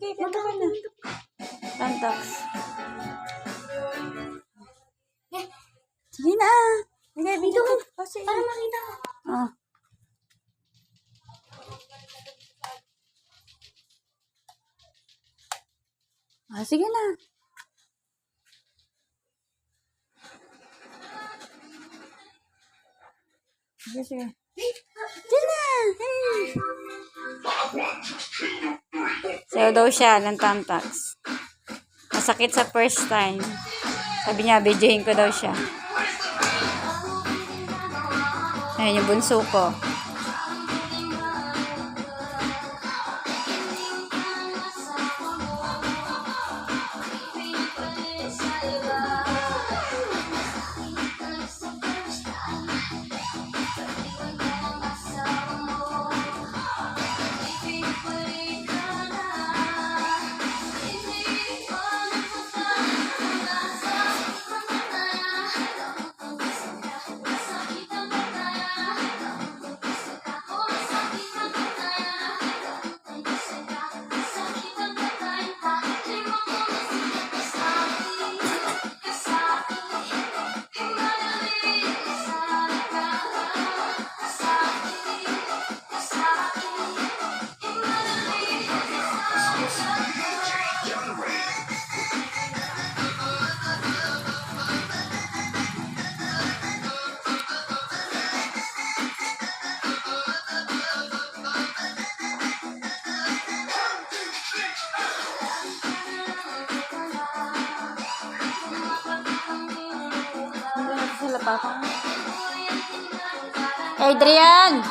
Sige, kanta ka na. Tantax. Sige na. Sige, video ka. Kasi. Para makita mo. Oh. Ah, sige na. Sige, sige. Sige na. Hey. Sayo daw siya ng tamtax. Masakit sa first time. Sabi niya, videohin ko daw siya. Ayan yung bunso ko. Ako. Adrian!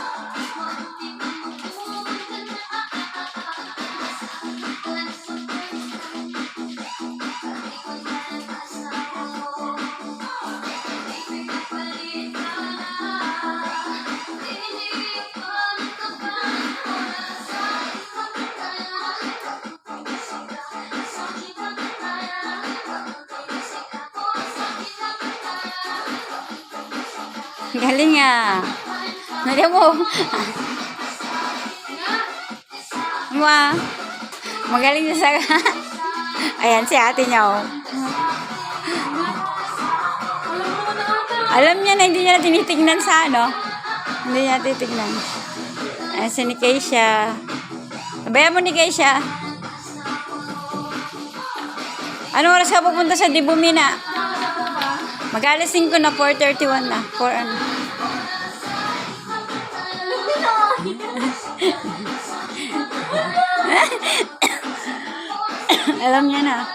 Galing ah. Nari mo. Mwa. Magaling niya sa... Ayan, si ate niya oh. Alam niya na hindi niya tinitignan sa ano. Hindi niya titignan. Ayan si ni Keisha. Mo ni Keisha. Anong oras ka pupunta sa Dibumina? Mag-alas 5 na, 4.31 na. 4 ano. Alam niya na.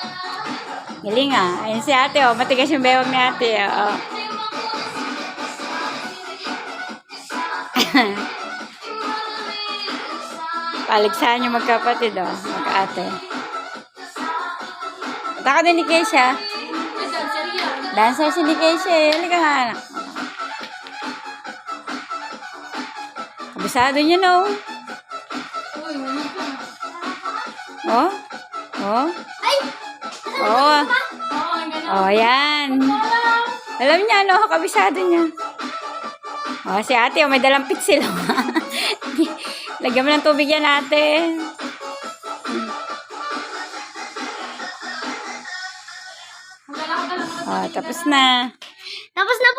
Galing ah. Ayun si ate oh. Matigas yung bewang ni ate. Oh. Paligsahan yung magkapatid oh. Magka-ate. Taka din ni Keisha. Dancer si ni Keisha eh. Halika nga anak. Kabisado niya no. Oh? Oh? Ay! Oh. Oh, yan. Alam niya, no? Kabisado niya. Oh, si ate, oh, may dalang pitsil. Lagyan mo ng tubig yan, ate. Oh, tapos na. Tapos na po.